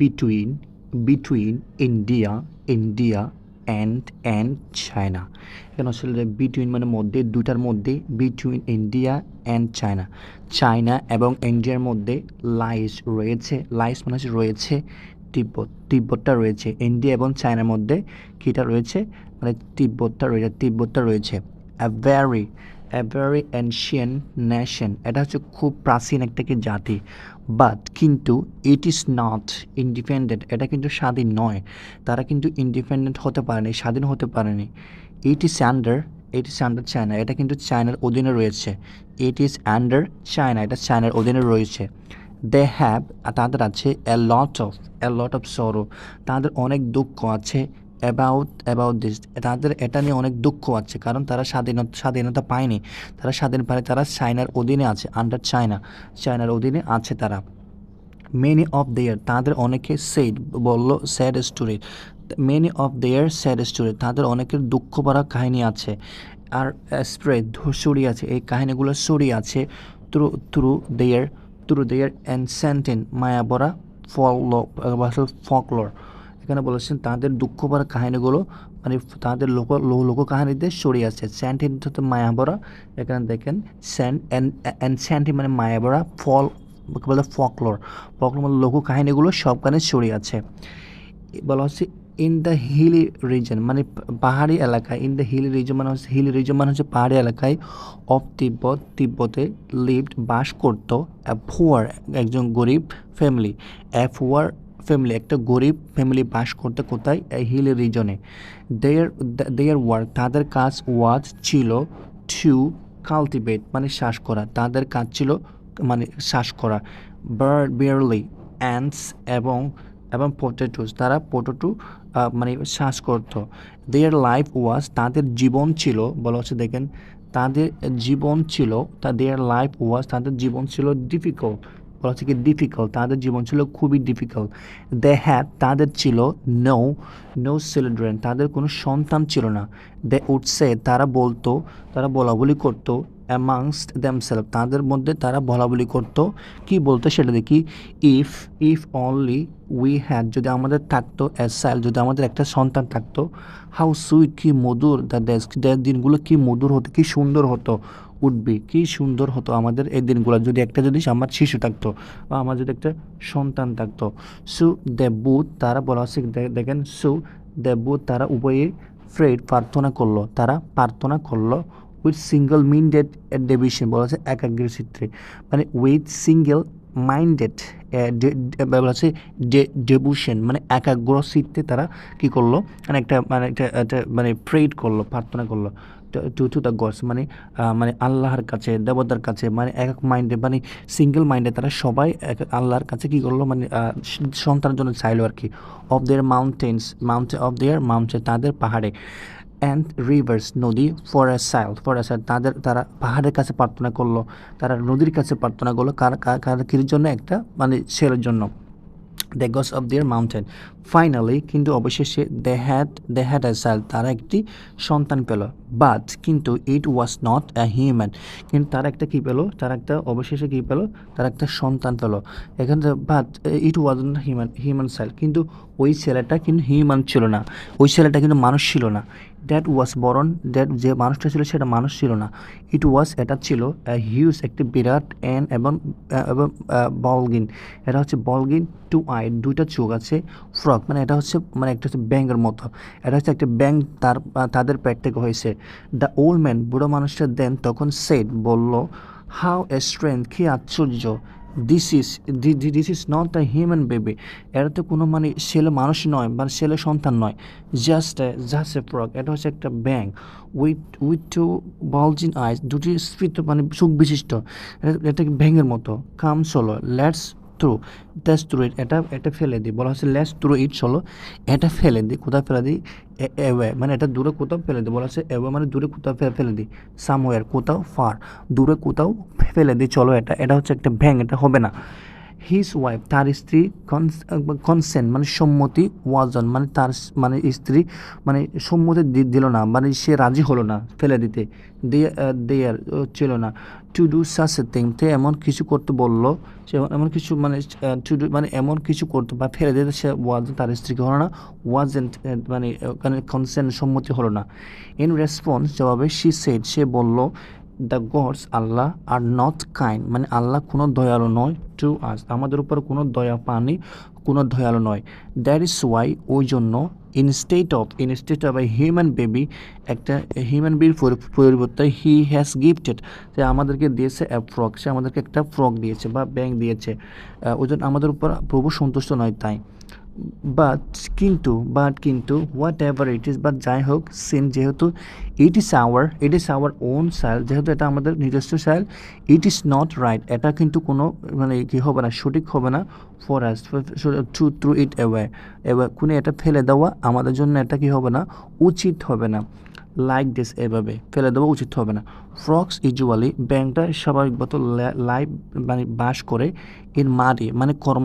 between between India India and and China. এখানে আসলে between মানে মধ্যে দুটার মধ্যে between India and China China এবং ইন্ডিয়ার মধ্যে লাইস রয়েছে লাইস মানে রয়েছে তিব্বত, তিব্বতটা রয়েছে। ইন্ডিয়া এবং চায়নার মধ্যে কীটা রয়েছে? মানে তিব্বতটা রয়েছে তিব্বতটা রয়েছে। Very a very ancient nation এটা হচ্ছে খুব প্রাচীন একটা কি জাতি। বাট কিন্তু ইট ইজ নট ইন্ডিপেন্ডেন্ট এটা কিন্তু স্বাধীন নয়। তারা কিন্তু ইন্ডিপেন্ডেন্ট হতে পারেনি, স্বাধীন হতে পারেনি। It is under it is under China এটা কিন্তু চায়নার অধীনে রয়েছে। ইট ইজ আন্ডার চায়না এটা চায়নার অধীনে রয়েছে। দে হ্যাভ তাদের আছে a lot of a lot of sorrow তাদের অনেক দুঃখ আছে। অ্যাবাউট অ্যাবাউট দিস তাদের এটা নিয়ে অনেক দুঃখ আছে, কারণ তারা স্বাধীনতা স্বাধীনতা পায়নি। তারা স্বাধীন পায় তারা চায়নার অধীনে আছে আন্ডার চায়না চায়নার অধীনে আছে তারা। মেনি অফ দেয়ার তাদের অনেকে সেড বলল sad story many of their sad story তাদের অনেকের দুঃখ ভরা কাহিনী আছে, আর স্প্রেড ছড়িয়ে আছে। এই কাহিনীগুলো ছড়িয়ে আছে through through their through their ancient মায়াবরা folk folklore এখানে বলেছেন, তাদের দুঃখ ভরা কাহিনীগুলো মানে তাদের লোক লোক কাহিনীতে ছড়িয়ে আছে। স্যান্টিন হচ্ছে মায়াবরা। এখানে দেখেন স্যান্ড অ্যান্ড স্যান্টি মানে মায়াবরা, ফল বলে ফকলর ফকলর মানে লোক কাহিনীগুলো সবখানে সরিয়ে আছে। বলা হচ্ছে ইন দ্য হিলি রিজন মানে পাহাড়ি এলাকায় ইন দ্য হিলি রিজন মানে হচ্ছে হিলি রিজন মানে হচ্ছে পাহাড়ি এলাকায় অফ তিব্বত, তিব্বতে লিভড বাস করত ফুয়ার একজন গরিব ফ্যামিলি এ ফুয়ার ফ্যামিলি একটা গরিব ফ্যামিলি বাস করতে কোথায়? এই হিল রিজনে দেয়ার দেয়ার ওয়ার্ক তাদের কাজ ওয়াজ ছিল টু কাল্টিভেট মানে শ্বাস করা। তাদের কাজ ছিল মানে শ্বাস করা। বার্ড বিয়ারলি অ্যান্ডস এবং এবং পোটেটোস তারা পোটেটো মানে শ্বাস করতো। দেয়ার লাইফ ওয়াজ তাদের জীবন ছিল, বলা হচ্ছে দেখেন, তাদের জীবন ছিল, তা দেয়ার লাইফ ওয়াজ তাদের জীবন ছিল ডিফিকাল্ট বলা হচ্ছে কি ডিফিকাল্ট তাদের জীবন ছিল খুবই ডিফিকাল্ট দে হ্যাড তাদের ছিল নো নো চিলড্রেন তাদের কোনো সন্তান ছিল না। দে উঠসে তারা বলতো, তারা বলা বলি করতো অ্যামাংস্ট দ্যামসেলফ তাদের মধ্যে তারা বলা বলি করতো। কি বলতো সেটা দেখি if if only we had যদি আমাদের থাকতো অ্যাজ সাইল যদি আমাদের একটা সন্তান থাকতো হাউ সুইট কি মধুর দ্য ডেস্ক দিনগুলো কি মধুর হতো, কি সুন্দর হতো। উঠবি। কি সুন্দর হতো আমাদের এই দিনগুলো। যদি একটা যদি আমার শিশু থাকতো বা আমার যদি একটা সন্তান থাকতো, সু দেবুত তারা বলা হচ্ছে দেখেন, সু দেবুত তারা উভয়ে ফ্রেড প্রার্থনা করল। তারা প্রার্থনা করল উইথ সিঙ্গল মিন্ডেড ডেভিশন বলা হচ্ছে একাগ্রের চিত্রে মানে উইথ সিঙ্গেল মাইন্ডেড হচ্ছে ডেভুশন মানে একাগ্র চিত্তে তারা কি করল? মানে একটা মানে একটা একটা মানে প্রেড করল, প্রার্থনা করল টু টু দ্য গডস মানে মানে আল্লাহর কাছে, দেবতার কাছে মানে এক এক মাইন্ডে মানে সিঙ্গেল মাইন্ডে তারা সবাই এক, আল্লাহর কাছে কী করল? মানে সন্তানের জন্য চাইলো আর কি of their mountains mountain of their mountain তাদের পাহাড়ে। অ্যান্ড রিভার্স নদী for soil for a soil তাদের, তারা পাহাড়ের কাছে প্রার্থনা করল, তারা নদীর কাছে প্রার্থনা করল, কার কার জন্য? একটা মানে ছেলের জন্য। The gods of their mountain finally কিন্তু অবশেষে they had they had a সাইল তারা একটি সন্তান পেল। বাট কিন্তু ইট ওয়াজ নট এ হিউম্যান কিন্তু তারা একটা কী পেল? তারা একটা অবশেষে কী পেল? তারা একটা সন্তান পেল। এখানে but it was not human human soil কিন্তু ওই ছেলেটা কিন্তু হিউম্যান ছিল না। ওই ছেলেটা কিন্তু মানুষ ছিল না। দ্যাট ওয়াজ বরন দ্যাট যে মানুষটা ছিল সেটা মানুষ ছিল না। ইট ওয়াজ এটা ছিল হিউজ একটি বিরাট অ্যান এবং এবং বলগিন এটা হচ্ছে বলগিন টু আই দুইটা চোখ আছে ফ্রক মানে এটা হচ্ছে মানে একটা হচ্ছে ব্যাঙের মতো। এটা হচ্ছে একটা ব্যাং তার তাদের পেট থেকে হয়েছে। দ্য ওল্ড ম্যান বুড়ো মানুষটা দেন তখন সেট বলল হাউ এ স্ট্রেংথ কি আশ্চর্য। This is this is not the human baby এটা তো কোনো মানে ছেলে মানুষ নয় মানে ছেলে সন্তান নয়। জাস্ট জাস্ট এ ফ্রক এটা হচ্ছে একটা ব্যাং with with two bulging eyes দুটি স্ফীত মানে সুখ বিশিষ্ট। এটা ব্যাঙের মতো। কাম চলো let's through that's through it এটা এটা ফেলে দিই। বলা হচ্ছে লেস থ্রু ইট হলো এটা ফেলে দিই, কোথাও ফেলে দিই এওয়ে মানে এটা দূরে কোথাও ফেলে দিই। বলা হচ্ছে এওয়ে মানে দূরে কোথাও ফেলে দিই। সামওয়্যার কোথাও ফার দূরে কোথাও ফেলে দিই, চলো এটা এটা হচ্ছে একটা ভ্যাং এটা হবে না। হিজ ওয়াইফ তার স্ত্রী কনসেন্ট মানে সম্মতি ওয়াজন মানে তার মানে স্ত্রী মানে সম্মতি দিল না মানে সে রাজি হলো না, ফেলে দিতে দেয়ার ছিল না। টু ডু সাস থিং তে এমন কিছু করতে বলল, সে এমন কিছু মানে টু ডু মানে এমন কিছু করতে বা ফেলে দিতে সে ওয়াজ তার স্ত্রীকে হলো না ওয়াজেন্ট মানে কনসেন্ট সম্মতি হলো না। ইন রেসপন্স জবাবে সি সেট সে বলল দ্য গডস আল্লাহ আর নট কাইন্ড মানে আল্লাহ কোনো দয়ালু নয় টু আস আমাদের উপর কোনো দয়া পানি, কোনো দয়ালু নয়। দ্যাট ইজ ওয়াই ওই জন্য instead of instead of a human baby একটা হিউম্যান বির পরিবর্তে হি হ্যাজ গিফটেড সে আমাদেরকে দিয়েছে ফ্রক সে আমাদেরকে একটা ফ্রক দিয়েছে বা ব্যাংক দিয়েছে। জন্য আমাদের উপর প্রভু সন্তুষ্ট নয় তাই। বাট কিন্তু বাট কিন্তু whatever it is but যাই হোক সিন যেহেতু it is our it is our own soil যেহেতু এটা আমাদের নিজস্ব সাইল ইট ইস নট রাইট এটা কিন্তু কোনো মানে কি হবে না, সঠিক হবে না for us to through it away এবার কোনো এটা ফেলে দেওয়া আমাদের জন্য এটা কি হবে না, উচিত হবে না। লাইক দিস এভাবে ফেলে দেওয়া উচিত হবে না। ফ্রক্স ইউজুয়ালি ব্যাংকটা স্বাভাবিকগত লাইভ মানে বাস করে এর মাটি মানে কর্ম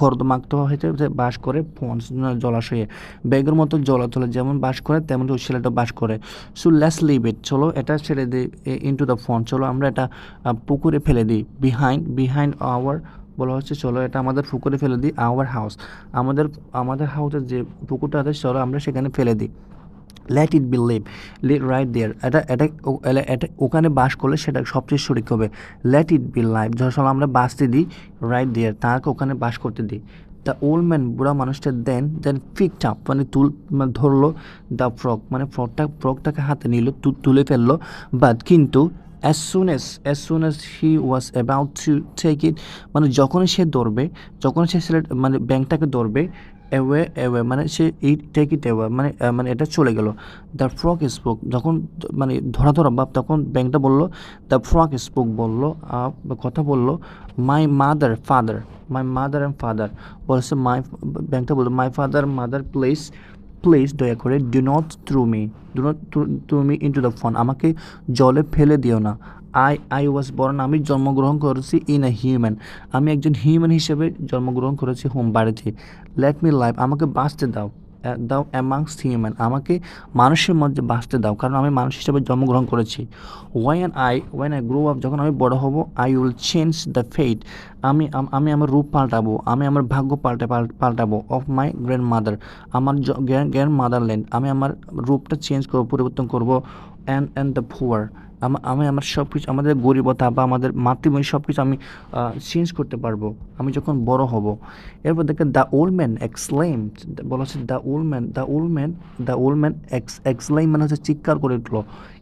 কর্দমাক্ত হয়েছে বাস করে ফন্স জলাশয়ে। ব্যাগের মতো জলাতলে যেমন বাস করে, তেমন ওই ছেলেটা বাস করে। সো লেস লিভ ইট চলো এটা ছেড়ে দিই ইন্টু দ্য ফন্ড চলো আমরা এটা পুকুরে ফেলে দিই। বিহাইন্ড বিহাইন্ড আওয়ার বলা হচ্ছে চলো এটা আমাদের পুকুরে ফেলে দিই আওয়ার হাউস আমাদের আমাদের হাউসের যে পুকুরটা আছে, চলো আমরা সেখানে ফেলে দিই। Let it be leave leave right there এটা এটা এটা ওখানে বাস করলে সেটা সবচেয়ে সঠিক হবে। লেট ইট বি লাইভ যখন আমরা বাসতে দিই রাইট দেয়ার তাকে ওখানে বাস করতে দিই। দ্য ওল্ড ম্যান বুড়া মানুষটা দেন দেন ফিকড আপ মানে তুল মানে ধরলো দ্য ফ্রক মানে ফ্রকটা ফ্রকটাকে হাতে নিল তুলে ফেলল। বাট কিন্তু as soon as as soon as he was about to take it মানে যখনই সে ধরবে যখন সে ছেলে মানে ব্যাংকটাকে ধরবে অ্যাওয়ে অ্যাওয়ে মানে সে এই টেক ইট অ্যাওয়ে মানে মানে এটা চলে গেল। দ্য ফ্রক স্পোক যখন মানে ধরা ধরা ভাব তখন ব্যাংকটা বলল দ্য ফ্রক স্পোক বলল কথা বলল my mother father my mother and father বলেছে মাই ব্যাংকটা বলল my father mother place please দয়া করে do not through me do not through me into the phone আমাকে জলে ফেলে দিও না। আই আই ওয়াজ বর্ন আমি জন্মগ্রহণ করেছি ইন এ হিউম্যান আমি একজন হিউম্যান হিসেবে জন্মগ্রহণ করেছি হোম বাড়িতে। লেট মি লাইফ আমাকে বাঁচতে দাও দাও অ্যামাংস হিউম্যান আমাকে মানুষের মধ্যে বাঁচতে দাও, কারণ আমি মানুষ হিসেবে জন্মগ্রহণ করেছি। When I when I grow up যখন আমি বড় হব I will change the fate আমি আমি আমার রূপ পাল্টাবো, আমি আমার ভাগ্য পাল্টে, পাল- পাল্টাবো অফ মাই গ্র্যান্ড মাদার আমার গ্র্যান্ড মাদারল্যান্ড আমি আমার রূপটা চেঞ্জ করব, পরিবর্তন করব অ্যান্ড অ্যান্ড দ্য পুয়ার আমি আমার সব কিছু আমাদের গরিবতা বা আমাদের মাতৃভূমি সব কিছু আমি চেঞ্জ করতে পারব। আমি যখন বড় হব, এরপর দেখেন দ্য ওল্ড ম্যান এক্সলাইম বলা হচ্ছে the old man the old man the old man ex exclaim মানে হচ্ছে চিৎকার করে উঠল।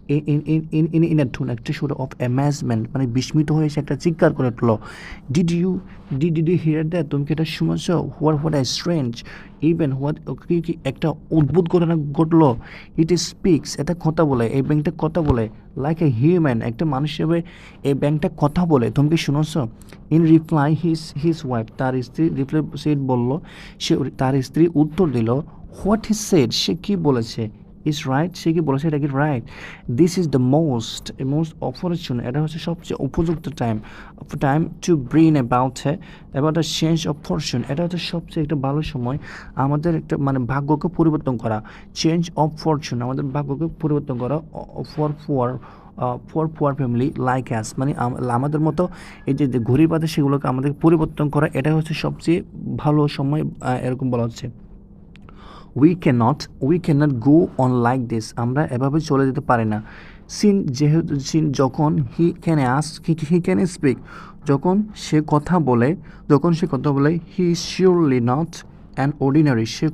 ইন এ টুন একটা শুরু অফ অ্যামেজমেন্ট মানে বিস্মিত হয়ে সে একটা চিৎকার করে উঠল। ডিড ইউ ডি ডিড ইউ হিয়ার দ্যাট তুমি কি এটা শুনেছ? What what I strange even what কি একটা অদ্ভুত ঘটনা ঘটলো। ইট স্পিক্স এটা কথা বলে, এই ব্যাংকটা কথা বলে। লাইক এ হিউম্যান একটা মানুষ হিসেবে এই ব্যাংকটা কথা বলে। তুমি কি শুনেছ? In reply his his wife তার স্ত্রী রিপ্লাই সেট বলল, সে, তার স্ত্রী উত্তর দিল হোয়াট হি সেড সে কি বলেছে? ইজ রাইট সে কি বলেছে, এটা কি right this is the most most opportune এটা হচ্ছে সবচেয়ে উপযুক্ত time time to bring about about the change of fortune এটা হচ্ছে সবচেয়ে একটা ভালো সময়, আমাদের একটা মানে ভাগ্যকে পরিবর্তন করা চেঞ্জ অফ ফরচুন আমাদের ভাগ্যকে পরিবর্তন করা for for for poor family like us মানে আমাদের মতো এই যে ঘড়ি বাদে সেগুলোকে আমাদের পরিবর্তন করা, এটা হচ্ছে সবচেয়ে ভালো সময় এরকম বলা হচ্ছে। We can't we can't go on like this আমরা এভাবে চলে যেতে পারি না। সিন যেহেতু সিন যখন হি ক্যান আস হি ক্যান স্পিক যখন সে কথা বলে, যখন সে কথা বলে he surely not an ordinary সে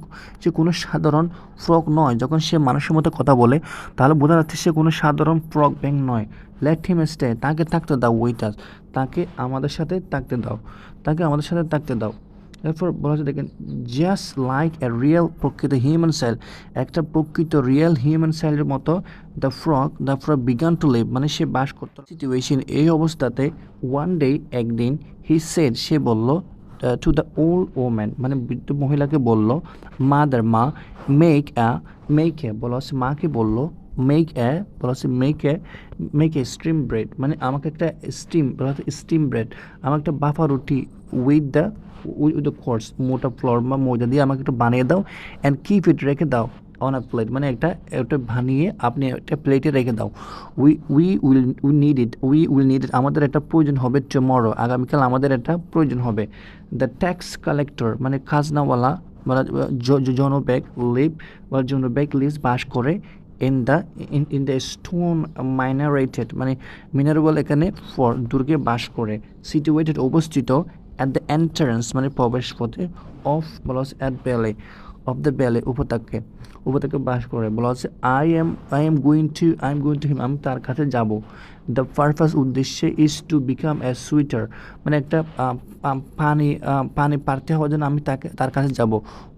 যে কোনো সাধারণ ফ্রক নয়। যখন সে মানুষের মতো কথা বলে, তাহলে বোঝা যাচ্ছে সে কোনো সাধারণ ফ্রক ব্যাং নয়। লেট হিম স্টে তাকে থাকতে দাও উইটার তাকে আমাদের সাথে থাকতে দাও, তাকে আমাদের সাথে থাকতে দাও। এরপর বলা হচ্ছে, দেখেন জাস্ট লাইক এ রিয়েল প্রকৃত হিউম্যান সেল একটা প্রকৃত রিয়েল হিউম্যান সেলের মতো the frog the frog began to live মানে সে বাস করতো। সিচুয়েশন এই অবস্থাতে ওয়ান ডে একদিন হি সেড সে বলল টু দ্য ওল্ড ওম্যান মানে বৃদ্ধ মহিলাকে বলল মাদার মা মেক আ মেক এ বলা হচ্ছে, মাকে বলল মেক এ বলা হচ্ছে make a make a steam bread মানে আমাকে একটা স্টিম বলা হচ্ছে স্টিম ব্রেড আমাকে একটা বাফা রুটি with the with the coarse মোটা ফ্লোর বা ময়দা দিয়ে আমাকে একটু বানিয়ে দাও অ্যান্ড কিপ ইট রেখে দাও অন আ প্লেট মানে একটা একটা বানিয়ে আপনি একটা প্লেটে রেখে দাও। We we will we need it we will need it আমাদের একটা প্রয়োজন হবে টুমরো আগামীকাল আমাদের একটা প্রয়োজন হবে। দ্য ট্যাক্স কালেক্টর মানে খাজনাওয়ালা মানে জনব্যাগ লিভ বা জনব্যাগ লিস্ট বাস করে in the in the stone মাইনারেটেড মানে মিনারেবল এখানে ফর দুর্গে বাস করে সিটুয়েটেড অবস্থিত অ্যাট দ্য এন্ট্রান্স মানে প্রবেশ পথে অফ বলা অ্যাট বেলে অফ দ্য বেলে উপত্যকে উপত্যকে বাস করে বলা হচ্ছে I am I am going to I am going to him আমি তার কাছে যাব। দ্য পারপাস উদ্দেশ্যে is to become a suitor মানে একটা পানি পানি পারতে হওয়ার জন্য আমি তাকে, তার কাছে যাব।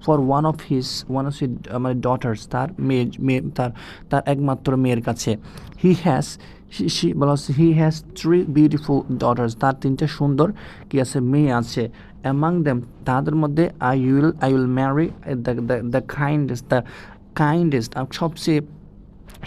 For one of his one of his মানে ডটার্স তার মেয়ে মেয়ে, তার তার একমাত্র মেয়ের কাছে। হি হ্যাজ সি বলা হচ্ছে he has three beautiful daughters তার তিনটে সুন্দর, কি আছে, মেয়ে আছে। অ্যামাং দেম তাদের মধ্যে I will I will marry the the the kindest the kindest সবচেয়ে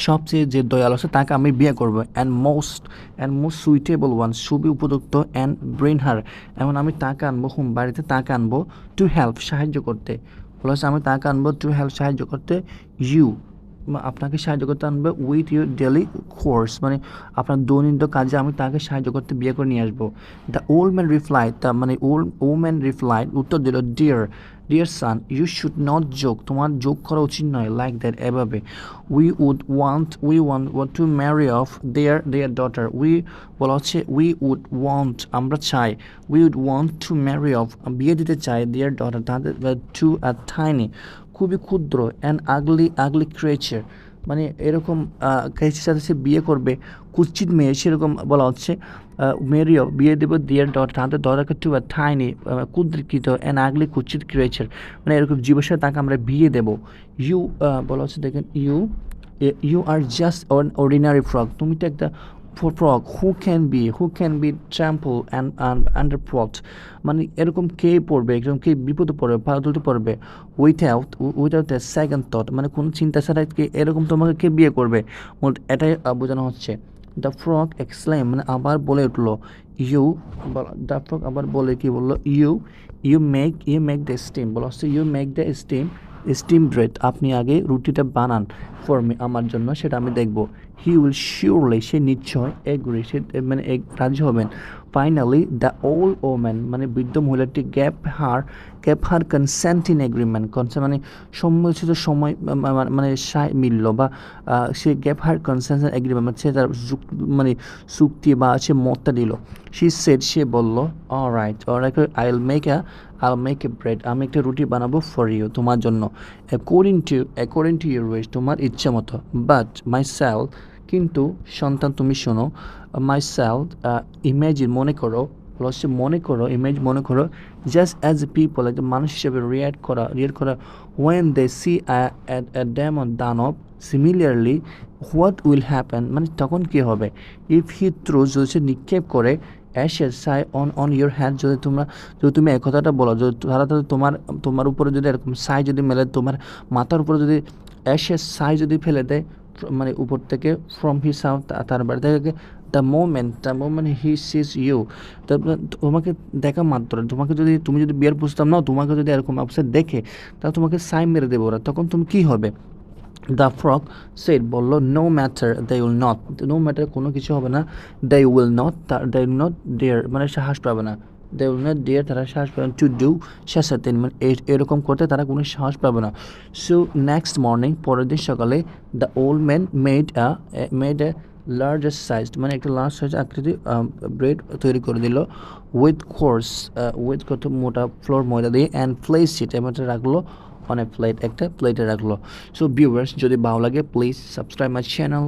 সবচেয়ে যে দয়ালু আছে, তাকে আমি বিয়ে করব। And most and most suitable one সুবি উপযুক্ত অ্যান্ড ব্রেন হার এমন আমি তাকে আনব, হোম, বাড়িতে তাকে আনব টু হেল্প সাহায্য করতে। প্লাস আমি তাকে আনব টু হেল্প সাহায্য করতে। ইউ আপনাকে সাহায্য করতে আনবে উইথ ইউর ডেলি কোর্স মানে আপনার দৈনন্দিন কাজে আমি তাকে সাহায্য করতে, বিয়ে করে নিয়ে আসব। দ্য ওল্ড ম্যান রিপ্লাই তা মানে ওল্ড ওম্যান রিপ্লাই উত্তর দিল dear dear son you should not যোগ তোমার যোগ করা উচিত নয় লাইক দ্যাট এভাবে। We would want we want want to marry of their their daughter we বলা হচ্ছে উই উড ওয়ান্ট আমরা চাই। We would want to marry of বিয়ে দিতে চাই দেয়ার ডটার তাদের টু আ থাইনি খুবই ক্ষুদ্র অ্যান্ড আগলি আগলি ক্রিয়েচার মানে এরকম ক্রিয়েচার সাথে সে বিয়ে করবে। কুচিত মেয়ে, সেরকম বলা হচ্ছে। মেরিও বিয়ে দেবো ডট তাদের দরকার টু থাইনি কুদ্রিকৃত অ্যান্ড আগলি কুচিত ক্রিয়েচার মানে এরকম জীবের সাথে তাকে আমরা বিয়ে দেব। ইউ বলা হচ্ছে দেখেন you you are just an ordinary frog তুমি তো একটা frog who can be who can be trample and under fault মানে এরকম কে পড়বে? এরকম কে বিপদে পড়বে ফালতুতে পড়বে? Without without a second thought মানে কোনো চিন্তা ছাড়া কে, এরকম তোমাকে কে বিয়ে করবে? মূলত এটাই বোঝানো হচ্ছে। দ্য ফ্রক এক্সলাইম মানে আবার বলে উঠল ইউ দ্য ফ্রক আবার বলে কি বলল? You you make you make the steam বলা হচ্ছে you make the steam steam bread আপনি আগে রুটিটা বানান ফর মি আমার জন্য, সেটা আমি দেখব। হি উইল শিওরলি সে নিশ্চয় এগ্রি সে মানে রাজি হবেন। ফাইনালি দ্য ওল্ড ওম্যান মানে বৃদ্ধ মহিলাটি gave her gave her consent in agreement consent মানে সম্মিলিত সময় মানে সায় মিলল বা সে গ্যাপ হার কনসেন্ট এগ্রিমেন্ট মানে সে তার মানে চুক্তি বা সে মতটা দিল। সে সেট সে বলল right I will make a I make a bread আমি একটা রুটি বানাবো ফর ইউ তোমার জন্য। According to according to your ways তোমার ইচ্ছা মতো। বাট মাই সেল কিন্তু সন্তান তুমি শোনো মাই সেল ইমেজিন মনে করো প্লাস মনে করো ইমেজ মনে করো জাস্ট অ্যাজ এ পিপল একটা মানুষ হিসেবে রিয়াক্ট করা রিয়াক্ট করা when they see at demon দানব সিমিলারলি হোয়াট উইল হ্যাপেন মানে তখন কী হবে? ইফ হি থ্রু যদি সে নিক্ষেপ করে অ্যাশের সাই অন অন ইউর হ্যান্ড যদি তোমরা, যদি তুমি এই কথাটা বলো, যদি তারা তাহলে তোমার তোমার উপরে যদি এরকম সাই যদি মেলে, তোমার মাথার উপরে যদি অ্যাশের সাই যদি ফেলে দেয় মানে উপর থেকে ফ্রম হি সাউথ তার বাড়ি থেকে the moment the moment he sees you তারপরে তোমাকে দেখা মাত্র, তোমাকে যদি, তুমি যদি বিয়ের প্রস্তাব নাও, তোমাকে যদি এরকম অবস্থা দেখে তাহলে তোমাকে সাই মেরে দেবো ওরা, তখন তুমি কী হবে? দ্য ফ্রক সেট বলল no matter they will not no matter কোনো কিছু হবে না they will not they will not dare মানে সাহস পাবে না। দে উইল নট ডেয়ার তারা সাহস পাবে টু ডু শেষাতেন মানে এরকম করতে তারা কোনো সাহস পাবে না। সো নেক্সট মর্নিং পরের দিন সকালে the old man made a made a largest size মানে একটা লার্জ সাইজ আকৃতি ব্রেড তৈরি করে দিল উইথ কোর্স উইথ কত মোটা ফ্লোর ময়দা দিয়ে অ্যান্ড প্লেস ইট এবং এটা রাখল অন এ প্লেট একটা প্লেটে রাখল। সো ভিউয়ার্স যদি ভালো লাগে প্লিজ সাবস্ক্রাইব মাই চ্যানেল